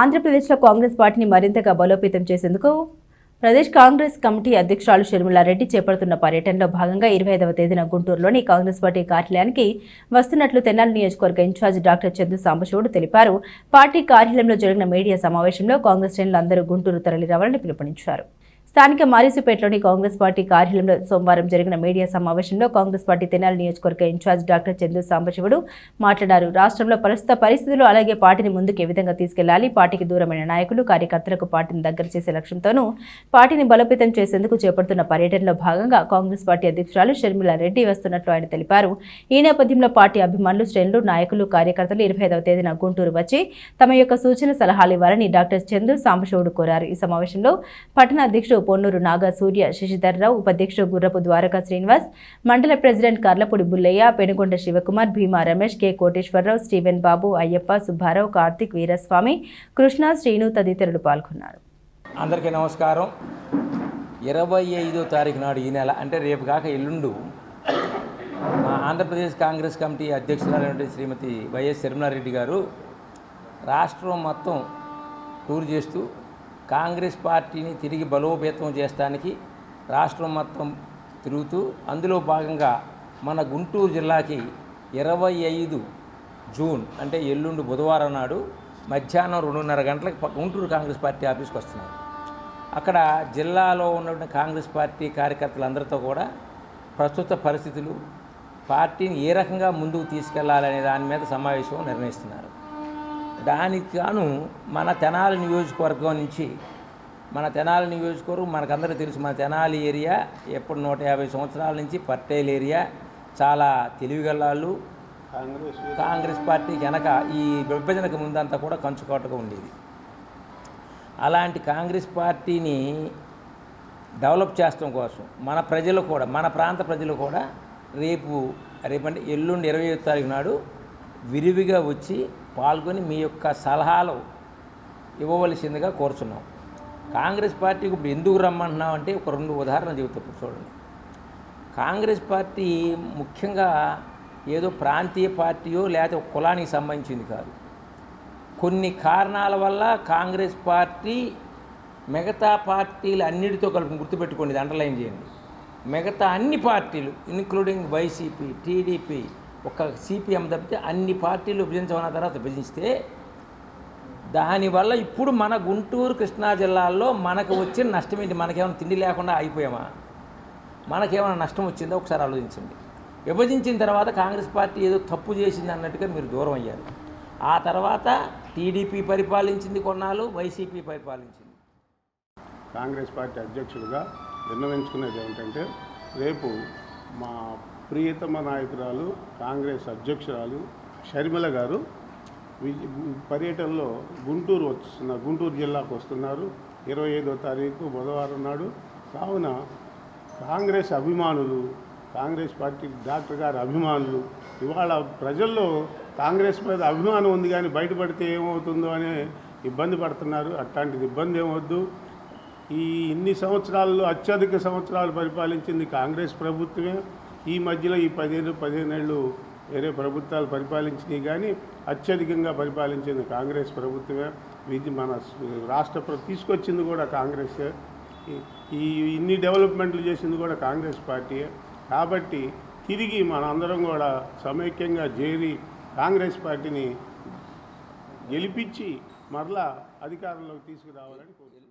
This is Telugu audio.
ఆంధ్రప్రదేశ్లో కాంగ్రెస్ పార్టీని మరింతగా బలోపేతం చేసేందుకు ప్రదేశ్ కాంగ్రెస్ కమిటీ అధ్యక్షురాలు షర్మిలారెడ్డి చేపడుతున్న పర్యటనలో భాగంగా ఇరవై ఐదవ తేదీన గుంటూరులోని కాంగ్రెస్ పార్టీ కార్యాలయానికి వస్తున్నట్లు తెనాలి నియోజకవర్గ ఇన్ఛార్జ్ డాక్టర్ చందు సాంబశివుడు తెలిపారు. పార్టీ కార్యాలయంలో జరిగిన మీడియా సమావేశంలో కాంగ్రెస్ శ్రేణులు అందరూ గుంటూరు తరలిరావాలని పిలుపునిచ్చారు. స్థానిక మారిసుపేటలోని కాంగ్రెస్ పార్టీ కార్యాలయంలో సోమవారం జరిగిన మీడియా సమావేశంలో కాంగ్రెస్ పార్టీ తెనాలి నియోజకవర్గ ఇన్ఛార్జ్ డాక్టర్ చందు సాంబశివుడు మాట్లాడారు. రాష్ట్రంలో ప్రస్తుత పరిస్థితులు అలాగే పార్టీని ముందుకు ఏ విధంగా తీసుకెళ్ళాలి పార్టీకి దూరమైన నాయకులు కార్యకర్తలకు పార్టీని దగ్గర చేసే లక్ష్యంతోనూ పార్టీని బలోపేతం చేసేందుకు చేపడుతున్న పర్యటనలో భాగంగా కాంగ్రెస్ పార్టీ అధ్యక్షురాలు షర్మిలా రెడ్డి వస్తున్నట్లు ఆయన తెలిపారు. ఈ నేపథ్యంలో పార్టీ అభిమానులు శ్రేణులు నాయకులు కార్యకర్తలు ఇరవై ఐదవ తేదీన గుంటూరు వచ్చి తమ యొక్క సూచన సలహాలు ఇవ్వాలని డాక్టర్ చందు సాంబశివుడు కోరారు. ఈ సమావేశంలో పట్టణ అధ్యక్షుడు పొన్నూరు నాగా సూర్య శశిధర్రావు ఉపాధ్యక్షుడు గుర్రపు ద్వారకా శ్రీనివాస్ మండల president Karlapudi Bullaiah Penugonda Sivakumar Bhima Ramesh K Koteswararao Steven Babu Ayyappa Subbarao Karthik Veeraswamy Krishna Srinu తదితరులు పాల్గొన్నారు. అందరికీ నమస్కారం. ఇరవై ఐదో తారీఖు నాడు ఈ నెల అంటే రేపు కాక ఎల్లుండు మా ఆంధ్రప్రదేశ్ కాంగ్రెస్ కమిటీ అధ్యక్షురాలైనటువంటి శ్రీమతి వైఎస్ శర్మలారెడ్డి గారు రాష్ట్రం మొత్తం టూర్ చేస్తూ కాంగ్రెస్ పార్టీని తిరిగి బలోపేతం చేయడానికి రాష్ట్రం మొత్తం తిరుగుతూ అందులో భాగంగా మన గుంటూరు జిల్లాకి ఇరవై ఐదు జూన్ అంటే ఎల్లుండి బుధవారం నాడు మధ్యాహ్నం రెండున్నర గంటలకు గుంటూరు కాంగ్రెస్ పార్టీ ఆఫీస్కి వస్తున్నారు. అక్కడ జిల్లాలో ఉన్నటువంటి కాంగ్రెస్ పార్టీ కార్యకర్తలందరితో కూడా ప్రస్తుత పరిస్థితులు పార్టీని ఏ రకంగా ముందుకు తీసుకెళ్ళాలనే దాని మీద సమావేశం నిర్ణయిస్తున్నారు. దానికి గాను మన తెనాలి నియోజకవర్గం నుంచి మన తెనాలి నియోజకవర్గం మనకందరూ తెలుసు మన తెనాలి ఏరియా ఎప్పుడు నూట యాభై సంవత్సరాల నుంచి పట్టేల్ ఏరియా చాలా తెలివిగల్లాళ్ళు కాంగ్రెస్ పార్టీకి వెనక ఈ విభజనకు ముందంతా కూడా కంచుకోటగా ఉండేది. అలాంటి కాంగ్రెస్ పార్టీని డెవలప్ చేయడం కోసం మన ప్రజలు కూడా మన ప్రాంత ప్రజలు కూడా రేపు రేపంటే ఎల్లుండి ఇరవై తారీఖు నాడు విరివిగా వచ్చి పాల్గొని మీ యొక్క సలహాలు ఇవ్వవలసిందిగా కోరుచున్నాం. కాంగ్రెస్ పార్టీకి ఇప్పుడు ఎందుకు రమ్మంటున్నాం అంటే ఒక రెండు ఉదాహరణలు చెబుతా ఇప్పుడు చూడండి. కాంగ్రెస్ పార్టీ ముఖ్యంగా ఏదో ప్రాంతీయ పార్టీయో లేకపోతే ఒక కులానికి సంబంధించింది కాదు. కొన్ని కారణాల వల్ల కాంగ్రెస్ పార్టీ మిగతా పార్టీలు అన్నిటితో కలిపి గుర్తుపెట్టుకోండి అండర్లైన్ చేయండి. మిగతా అన్ని పార్టీలు ఇన్క్లూడింగ్ వైసీపీ టీడీపీ ఒక సిపిఎం తప్పితే అన్ని పార్టీలు విభజించమన్న తర్వాత విభజిస్తే దానివల్ల ఇప్పుడు మన గుంటూరు కృష్ణా జిల్లాల్లో మనకు వచ్చిన నష్టం ఏంటి? మనకేమైనా తిండి లేకుండా అయిపోయామా? మనకేమైనా నష్టం వచ్చిందో? ఒకసారి ఆలోచించండి. విభజించిన తర్వాత కాంగ్రెస్ పార్టీ ఏదో తప్పు చేసింది అన్నట్టుగా మీరు దూరం అయ్యారు. ఆ తర్వాత టీడీపీ పరిపాలించింది కొన్నాళ్ళు వైసీపీ పరిపాలించింది. కాంగ్రెస్ పార్టీ అధ్యక్షుడిగా విన్నవించుకునేది ఏమిటంటే రేపు మా ప్రియతమ నాయకురాలు కాంగ్రెస్ అధ్యక్షురాలు షర్మిల గారు పర్యటనలో గుంటూరు వస్తున్న గుంటూరు జిల్లాకు వస్తున్నారు. ఇరవై ఐదో తారీఖు బుధవారం నాడు. కావున కాంగ్రెస్ అభిమానులు కాంగ్రెస్ పార్టీ డాక్టర్ గారి అభిమానులు ఇవాళ ప్రజల్లో కాంగ్రెస్ మీద అభిమానం ఉంది కానీ బయటపడితే ఏమవుతుందో అనే ఇబ్బంది పడుతున్నారు. అట్లాంటిది ఇబ్బంది ఏమవద్దు ఈ ఇన్ని సంవత్సరాల్లో అత్యధిక సంవత్సరాలు పరిపాలించింది కాంగ్రెస్ ప్రభుత్వమే. ఈ మధ్యలో ఈ పదిహేను పదిహేనేళ్ళు వేరే ప్రభుత్వాలు పరిపాలించినవి కానీ అత్యధికంగా పరిపాలించింది కాంగ్రెస్ ప్రభుత్వమే. ఇది మన రాష్ట్ర ప్ర- తీసుకొచ్చింది కూడా కాంగ్రెస్. ఈ- ఈ ఇన్ని డెవలప్మెంట్లు చేసింది కూడా కాంగ్రెస్ పార్టీయే కాబట్టి తిరిగి మనందరం కూడా సమైక్యంగా చేరి కాంగ్రెస్ పార్టీని గెలిపించి మరలా అధికారంలోకి తీసుకురావాలని కోరుతున్నాను